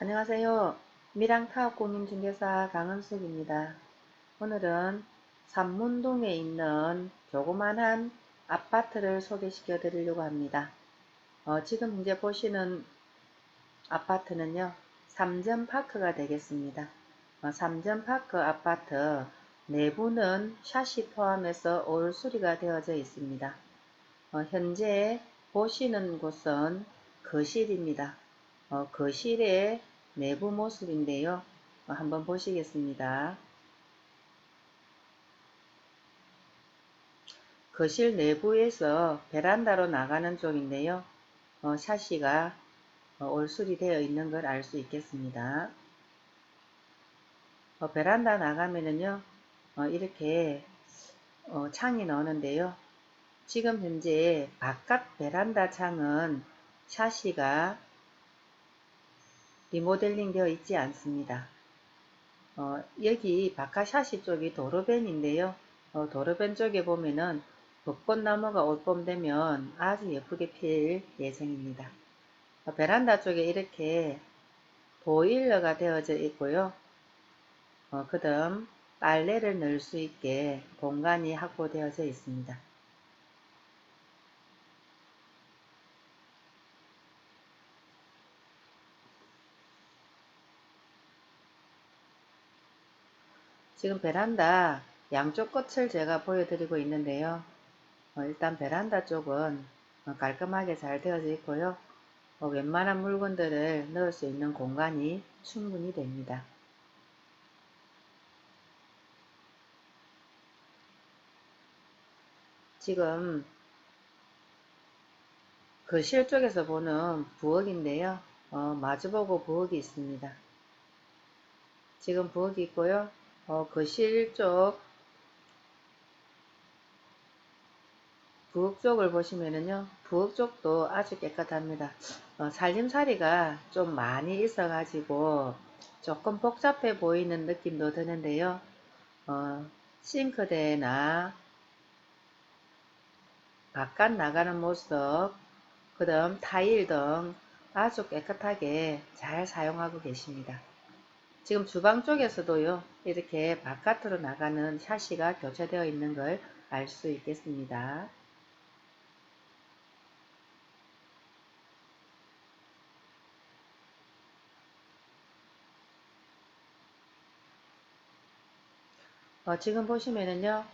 안녕하세요. 미랑타업 공인중개사 강은숙입니다. 오늘은 삼문동에 있는 조그만한 아파트를 소개시켜 드리려고 합니다. 어, 지금 현재 보시는 아파트는요. 삼전파크가 되겠습니다. 어, 삼전파크 아파트 내부는 샤시 포함해서 올 수리가 되어져 있습니다. 어, 현재 보시는 곳은 거실입니다. 어, 거실의 내부 모습인데요. 어, 한번 보시겠습니다. 거실 내부에서 베란다로 나가는 쪽인데요. 어, 샤시가 어, 올술이 되어 있는 걸 알 수 있겠습니다. 어, 베란다 나가면은요. 어, 이렇게 어, 창이 나오는데요. 지금 현재 바깥 베란다 창은 샤시가 리모델링 되어 있지 않습니다. 어, 여기 바카샤시 쪽이 도로변인데요. 어, 도로변 쪽에 보면은 벚꽃나무가 올봄 되면 아주 예쁘게 필 예정입니다. 어, 베란다 쪽에 이렇게 보일러가 되어져 있고요. 어, 그 다음 빨래를 넣을 수 있게 공간이 확보되어져 있습니다. 지금 베란다 양쪽 끝을 제가 보여드리고 있는데요. 어, 일단 베란다 쪽은 어, 깔끔하게 잘 되어져 있고요. 어, 웬만한 물건들을 넣을 수 있는 공간이 충분히 됩니다. 지금 거실 쪽에서 보는 부엌인데요. 어, 마주보고 부엌이 있습니다. 지금 부엌이 있고요. 어, 거실 쪽 부엌 쪽을 보시면은요 부엌 쪽도 아주 깨끗합니다. 어, 살림살이가 좀 많이 있어 가지고 조금 복잡해 보이는 느낌도 드는데요. 어, 싱크대나 바깥 나가는 모습 그 다음 타일 등 아주 깨끗하게 잘 사용하고 계십니다 지금 주방 쪽에서도요 이렇게 바깥으로 나가는 샤시가 교체되어 있는 걸 알 수 있겠습니다. 어, 지금 보시면은요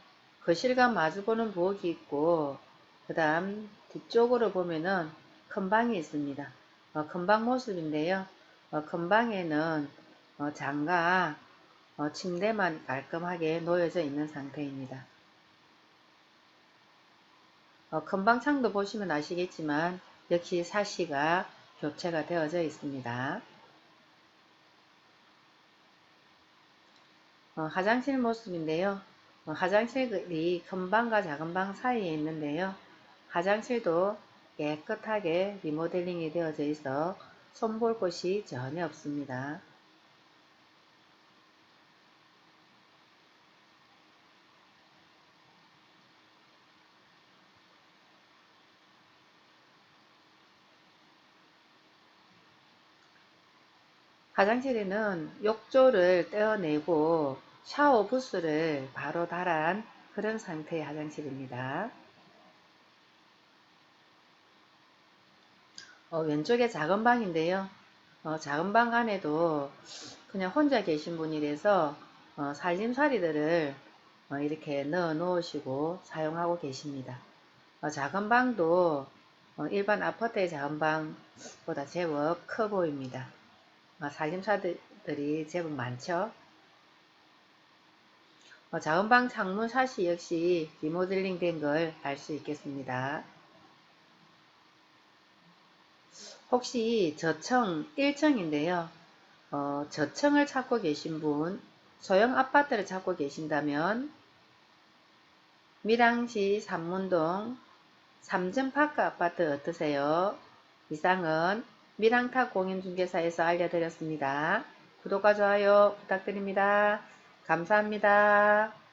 거실과 마주보는 부엌이 있고 그 다음 뒤쪽으로 보면은 큰 방이 있습니다. 어, 큰 방 모습인데요. 어, 큰 방에는 어, 장과 어, 침대만 깔끔하게 놓여져 있는 상태입니다. 어, 금방 창도 보시면 아시겠지만 역시 사시가 교체가 되어져 있습니다. 어, 화장실 모습인데요. 어, 화장실이 큰 방과 작은 방 사이에 있는데요. 화장실도 깨끗하게 리모델링이 되어져 있어 손볼 곳이 전혀 없습니다. 화장실에는 욕조를 떼어내고 샤워 부스를 바로 달한 그런 상태의 화장실입니다. 어, 왼쪽에 작은 방인데요. 어, 작은 방 안에도 그냥 혼자 계신 분이라서 어, 살림살이들을 어, 이렇게 넣어 놓으시고 사용하고 계십니다. 어, 작은 방도 어, 일반 아파트의 작은 방보다 제법 커 보입니다. 어, 살림사들이 제법 많죠. 어, 자은방 창문 샷이 역시 리모델링 된 걸 알 수 있겠습니다. 혹시 저층 1층인데요. 어, 저층을 찾고 계신 분, 소형 아파트를 찾고 계신다면 밀양시 삼문동 삼전파크 아파트 어떠세요? 이상은 미랑타 공인중개사에서 알려드렸습니다. 구독과 좋아요 부탁드립니다. 감사합니다.